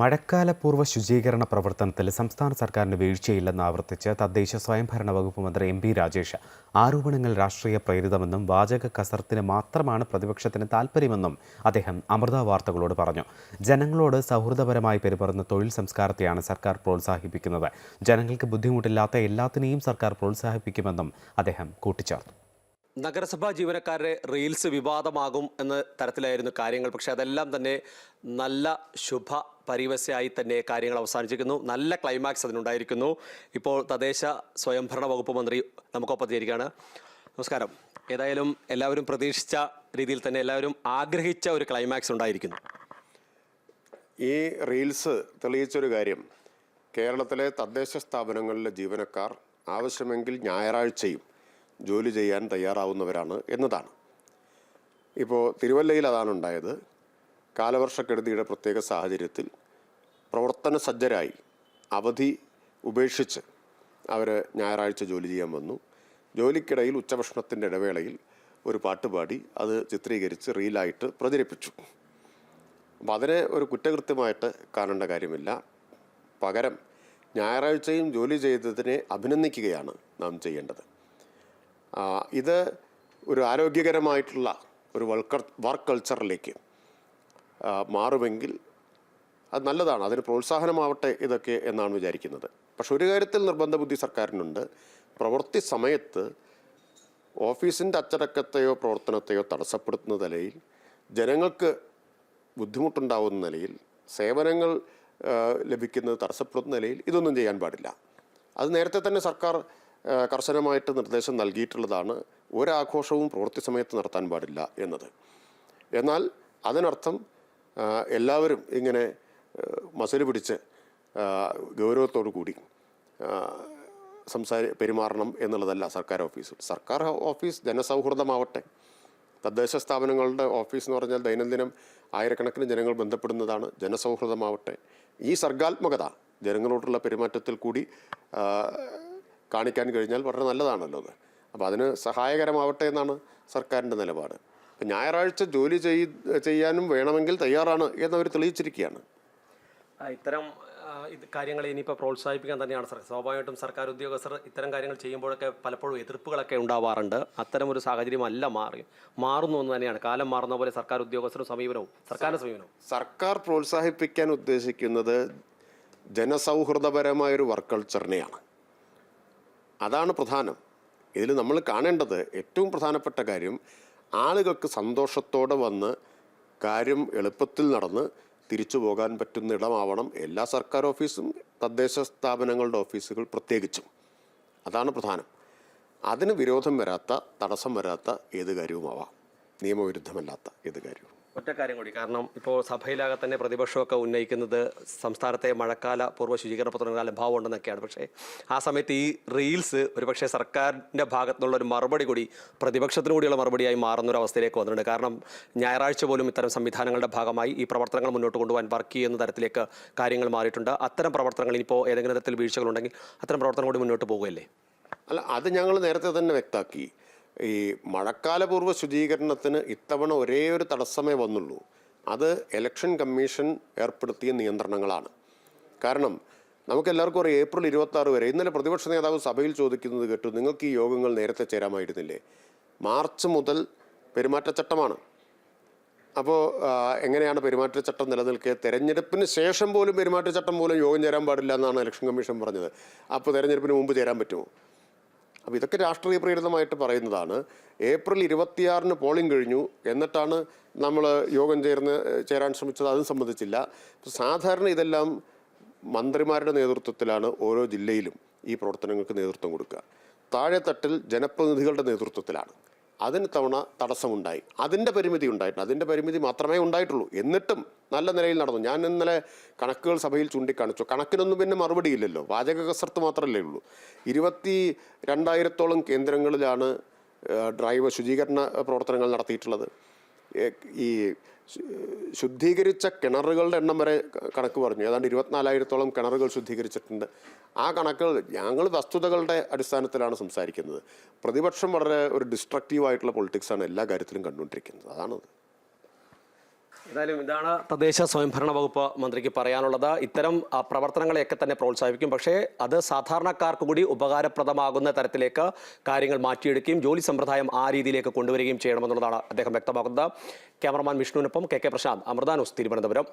മഴക്കാലപൂർവ ശുചീകരണ പ്രവർത്തനത്തിൽ സംസ്ഥാന സർക്കാരിന് വീഴ്ചയില്ലെന്ന് ആവർത്തിച്ച് തദ്ദേശ സ്വയംഭരണ വകുപ്പ് മന്ത്രി എം പി രാജേഷ്. ആരോപണങ്ങൾ രാഷ്ട്രീയ പ്രേരിതമെന്നും വാചക കസർത്തിന് മാത്രമാണ് പ്രതിപക്ഷത്തിന് താൽപ്പര്യമെന്നും അദ്ദേഹം അമൃത വാർത്തകളോട് പറഞ്ഞു. ജനങ്ങളോട് സൗഹൃദപരമായി പെരുമാറുന്ന തൊഴിൽ സംസ്കാരത്തെയാണ് സർക്കാർ പ്രോത്സാഹിപ്പിക്കുന്നത്. ജനങ്ങൾക്ക് ബുദ്ധിമുട്ടില്ലാത്ത എല്ലാത്തിനെയും സർക്കാർ പ്രോത്സാഹിപ്പിക്കുമെന്നും അദ്ദേഹം കൂട്ടിച്ചേർത്തു. നഗരസഭാ ജീവനക്കാരുടെ റീൽസ് വിവാദമാകും എന്ന തരത്തിലായിരുന്നു കാര്യങ്ങൾ. പക്ഷെ അതെല്ലാം തന്നെ നല്ല ശുഭ പരിവശയായി തന്നെ കാര്യങ്ങൾ അവസാനിച്ചിരിക്കുന്നു. നല്ല ക്ലൈമാക്സ് അതിനുണ്ടായിരിക്കുന്നു. ഇപ്പോൾ തദ്ദേശ സ്വയംഭരണ വകുപ്പ് മന്ത്രി നമുക്കൊപ്പം ചേരുകയാണ് നമസ്കാരം. ഏതായാലും എല്ലാവരും പ്രതീക്ഷിച്ച രീതിയിൽ തന്നെ എല്ലാവരും ആഗ്രഹിച്ച ഒരു ക്ലൈമാക്സ് ഉണ്ടായിരിക്കുന്നു. ഈ റീൽസ് തെളിയിച്ചൊരു കാര്യം. കേരളത്തിലെ തദ്ദേശ സ്ഥാപനങ്ങളിലെ ജീവനക്കാർ ആവശ്യമെങ്കിൽ ഞായറാഴ്ചയും ജോലി ചെയ്യാൻ തയ്യാറാവുന്നവരാണ് എന്നതാണ്. ഇപ്പോൾ തിരുവല്ലയിൽ അതാണ് ഉണ്ടായത്. കാലവർഷക്കെടുതിയുടെ പ്രത്യേക സാഹചര്യത്തിൽ പ്രവർത്തന സജ്ജരായി അവധി ഉപേക്ഷിച്ച് അവർ ഞായറാഴ്ച ജോലി ചെയ്യാൻ വന്നു. ജോലിക്കിടയിൽ ഉച്ചഭക്ഷണത്തിന്റെ ഇടവേളയിൽ ഒരു പാട്ട് പാടി അത് ചിത്രീകരിച്ച് റീലായിട്ട് പ്രചരിപ്പിച്ചു. അപ്പം അതിനെ ഒരു കുറ്റകൃത്യമായിട്ട് കാണേണ്ട കാര്യമില്ല. പകരം ഞായറാഴ്ചയും ജോലി ചെയ്തതിനെ അഭിനന്ദിക്കുകയാണ് നാം ചെയ്യേണ്ടത്. ഇത് ഒരു ആരോഗ്യകരമായിട്ടുള്ള ഒരു വർക്ക് വർക്ക് കൾച്ചറിലേക്ക് മാറുമെങ്കിൽ അത് നല്ലതാണ്. അതിന് പ്രോത്സാഹനമാവട്ടെ ഇതൊക്കെ എന്നാണ് വിചാരിക്കുന്നത്. പക്ഷെ ഒരു കാര്യത്തിൽ നിർബന്ധ ബുദ്ധി സർക്കാരിനുണ്ട്. പ്രവൃത്തി സമയത്ത് ഓഫീസിന്റെ അച്ചടക്കത്തെയോ പ്രവർത്തനത്തെയോ തടസ്സപ്പെടുത്തുന്ന നിലയിൽ ജനങ്ങൾക്ക് ബുദ്ധിമുട്ടുണ്ടാവുന്ന നിലയിൽ സേവനങ്ങൾ ലഭിക്കുന്നത് തടസ്സപ്പെടുത്തുന്ന നിലയിൽ ഇതൊന്നും ചെയ്യാൻ പാടില്ല. അത് നേരത്തെ തന്നെ സർക്കാർ കർശനമായിട്ട് നിർദ്ദേശം നൽകിയിട്ടുള്ളതാണ് ഒരാഘോഷവും പ്രവൃത്തി സമയത്ത് നടത്താൻ പാടില്ല എന്നത്. എന്നാൽ അതിനർത്ഥം എല്ലാവരും ഇങ്ങനെ മസിൽ പിടിച്ച് ഗൗരവത്തോടു കൂടി സംസാര പെരുമാറണം എന്നുള്ളതല്ല സർക്കാർ ഓഫീസ്. സർക്കാർ ഓഫീസ് ജനസൗഹൃദമാവട്ടെ തദ്ദേശ സ്ഥാപനങ്ങളുടെ ഓഫീസ് എന്ന് പറഞ്ഞാൽ ദൈനംദിനം ആയിരക്കണക്കിന് ജനങ്ങൾ ബന്ധപ്പെടുന്നതാണ് ജനസൗഹൃദമാവട്ടെ. ഈ സർഗാത്മകത ജനങ്ങളോടുള്ള പെരുമാറ്റത്തിൽ കൂടി കാണിക്കാൻ കഴിഞ്ഞാൽ വളരെ നല്ലതാണല്ലോ അത്. അപ്പോൾ അതിന് സഹായകരമാവട്ടെ എന്നാണ് സർക്കാരിന്റെ നിലപാട്. അപ്പം ഞായറാഴ്ച ജോലി ചെയ് ചെയ്യാനും വേണമെങ്കിൽ തയ്യാറാണ് എന്നവർ തെളിയിച്ചിരിക്കുകയാണ്. ഇത്തരം ഇത് കാര്യങ്ങൾ ഇനിയിപ്പോൾ പ്രോത്സാഹിപ്പിക്കാൻ തന്നെയാണ് സർ. സ്വാഭാവികമായിട്ടും സർക്കാർ ഉദ്യോഗസ്ഥർ ഇത്തരം കാര്യങ്ങൾ ചെയ്യുമ്പോഴൊക്കെ പലപ്പോഴും എതിർപ്പുകളൊക്കെ ഉണ്ടാവാറുണ്ട്. അത്തരം ഒരു സാഹചര്യമല്ല മാറി മാറുന്നു എന്ന് തന്നെയാണ്. കാലം മാറുന്ന പോലെ സർക്കാർ ഉദ്യോഗസ്ഥരും സമീപനവും സർക്കാരിന്റെ സമീപനവും. സർക്കാർ പ്രോത്സാഹിപ്പിക്കാൻ ഉദ്ദേശിക്കുന്നത് ജനസൗഹൃദപരമായൊരു വർക്ക് കൾച്ചറിനെയാണ് അതാണ് പ്രധാനം. ഇതിൽ നമ്മൾ കാണേണ്ടത് ഏറ്റവും പ്രധാനപ്പെട്ട കാര്യം ആളുകൾക്ക് സന്തോഷത്തോടെ വന്ന് കാര്യം എളുപ്പത്തിൽ നടന്ന് തിരിച്ചു പോകാൻ പറ്റുന്ന ഇടമാവണം എല്ലാ സർക്കാർ ഓഫീസും തദ്ദേശ സ്ഥാപനങ്ങളുടെ ഓഫീസുകൾ പ്രത്യേകിച്ചും. അതാണ് പ്രധാനം. അതിന് വിരോധം വരാത്ത തടസ്സം വരാത്ത ഏത് കാര്യവുമാവാം? നിയമവിരുദ്ധമല്ലാത്ത ഏത് കാര്യവും. ഒറ്റ കാര്യം കൂടി. കാരണം ഇപ്പോൾ സഭയിലാകെ തന്നെ പ്രതിപക്ഷമൊക്കെ ഉന്നയിക്കുന്നത് സംസ്ഥാനത്തെ മഴക്കാല പൂർവ ശുചീകരണ പത്രങ്ങളുടെ അഭാവം ഉണ്ടെന്നൊക്കെയാണ് പക്ഷേ ആ സമയത്ത് ഈ റീൽസ് ഒരുപക്ഷെ സർക്കാരിന്റെ ഭാഗത്തുനിന്നുള്ള ഒരു മറുപടി കൂടി പ്രതിപക്ഷത്തിനു കൂടിയുള്ള മറുപടിയായി മാറുന്ന ഒരു അവസ്ഥയിലേക്ക് വന്നിട്ടുണ്ട്. കാരണം ഞായറാഴ്ച പോലും ഇത്തരം സംവിധാനങ്ങളുടെ ഭാഗമായി ഈ പ്രവർത്തനങ്ങൾ മുന്നോട്ട് കൊണ്ടുപോകാൻ വർക്ക് ചെയ്യുന്ന തരത്തിലേക്ക് കാര്യങ്ങൾ മാറിയിട്ടുണ്ട്. അത്തരം പ്രവർത്തനങ്ങൾ ഇനിയിപ്പോൾ ഏതെങ്കിലും തരത്തിൽ വീഴ്ചകളുണ്ടെങ്കിൽ അത്തരം പ്രവർത്തനം കൂടി മുന്നോട്ട് പോകുകയല്ലേ? അല്ല അത് ഞങ്ങൾ നേരത്തെ തന്നെ വ്യക്തമാക്കി. ഈ മഴക്കാലപൂർവ ശുചീകരണത്തിന് ഇത്തവണ ഒരേ ഒരു തടസ്സമേ വന്നുള്ളൂ. അത് ഇലക്ഷൻ കമ്മീഷൻ ഏർപ്പെടുത്തിയ നിയന്ത്രണങ്ങളാണ്. കാരണം നമുക്കെല്ലാവർക്കും അറിയാം ഏപ്രിൽ ഇരുപത്തി വരെ ഇന്നലെ പ്രതിപക്ഷ നേതാവ് സഭയിൽ ചോദിക്കുന്നത് കേട്ടു നിങ്ങൾക്ക് ഈ യോഗങ്ങൾ നേരത്തെ ചേരാമായിരുന്നില്ലേ? മാർച്ച് മുതൽ പെരുമാറ്റച്ചട്ടമാണ്. അപ്പോൾ എങ്ങനെയാണ് പെരുമാറ്റച്ചട്ടം നിലനിൽക്കുക തെരഞ്ഞെടുപ്പിന് ശേഷം പോലും പെരുമാറ്റച്ചട്ടം പോലും യോഗം ചേരാൻ പാടില്ല എന്നാണ് ഇലക്ഷൻ കമ്മീഷൻ പറഞ്ഞത്. അപ്പോൾ തെരഞ്ഞെടുപ്പിന് മുമ്പ് ചേരാൻ പറ്റുമോ? അപ്പോൾ ഇതൊക്കെ രാഷ്ട്രീയ പ്രേരിതമായിട്ട് പറയുന്നതാണ്. ഏപ്രിൽ ഇരുപത്തിയാറിന് പോളിംഗ് കഴിഞ്ഞു. എന്നിട്ടാണ് നമ്മൾ യോഗം ചേർന്ന് ചേരാൻ ശ്രമിച്ചത്. അതും സംബന്ധിച്ചില്ല. സാധാരണ ഇതെല്ലാം മന്ത്രിമാരുടെ നേതൃത്വത്തിലാണ് ഓരോ ജില്ലയിലും ഈ പ്രവർത്തനങ്ങൾക്ക് നേതൃത്വം കൊടുക്കുക. താഴെത്തട്ടിൽ ജനപ്രതിനിധികളുടെ നേതൃത്വത്തിലാണ്. അതിന് തവണ തടസ്സമുണ്ടായി. അതിന്റെ പരിമിതി ഉണ്ടായിട്ടുണ്ട്. അതിന്റെ പരിമിതി മാത്രമേ ഉണ്ടായിട്ടുള്ളൂ. എന്നിട്ടും നല്ല നിലയിൽ നടന്നു. ഞാൻ ഇന്നലെ കണക്കുകൾ സഭയിൽ ചൂണ്ടിക്കാണിച്ചു. കണക്കിനൊന്നും പിന്നെ മറുപടിയില്ലല്ലോ. വാചക കസർത്ത് മാത്രമല്ലേ ഉള്ളൂ. ഇരുപത്തി രണ്ടായിരത്തോളം കേന്ദ്രങ്ങളിലാണ് ഡ്രൈവർ ഡ്രൈവ് ശുചീകരണ പ്രവർത്തനങ്ങൾ നടത്തിയിട്ടുള്ളത്. ഈ ശുദ്ധീകരിച്ച കിണറുകളുടെ എണ്ണം വരെ കണക്ക് പറഞ്ഞു. ഏതാണ്ട് ഇരുപത്തിനാലായിരത്തോളം കിണറുകൾ ശുദ്ധീകരിച്ചിട്ടുണ്ട്. ആ കണക്കുകൾ ഞങ്ങൾ വസ്തുതകളുടെ അടിസ്ഥാനത്തിലാണ് സംസാരിക്കുന്നത്. പ്രതിപക്ഷം വളരെ ഒരു ഡിസ്ട്രക്റ്റീവ് ആയിട്ടുള്ള പൊളിറ്റിക്സാണ് എല്ലാ കാര്യത്തിലും കണ്ടുകൊണ്ടിരിക്കുന്നത്. അതാണത്. എന്തായാലും ഇതാണ് തദ്ദേശ സ്വയംഭരണ വകുപ്പ് മന്ത്രിക്ക് പറയാനുള്ളത്. ഇത്തരം പ്രവർത്തനങ്ങളെയൊക്കെ തന്നെ പ്രോത്സാഹിപ്പിക്കും. പക്ഷേ അത് സാധാരണക്കാർക്ക് കൂടി ഉപകാരപ്രദമാകുന്ന തരത്തിലേക്ക് കാര്യങ്ങൾ മാറ്റിയെടുക്കുകയും ജോലി സമ്പ്രദായം ആ രീതിയിലേക്ക് കൊണ്ടുവരികയും ചെയ്യണമെന്നുള്ളതാണ് അദ്ദേഹം വ്യക്തമാക്കുന്നത്. ക്യാമറമാൻ വിഷ്ണുവിനൊപ്പം കെ കെ പ്രശാന്ത് അമൃതാനൂസ് തിരുവനന്തപുരം.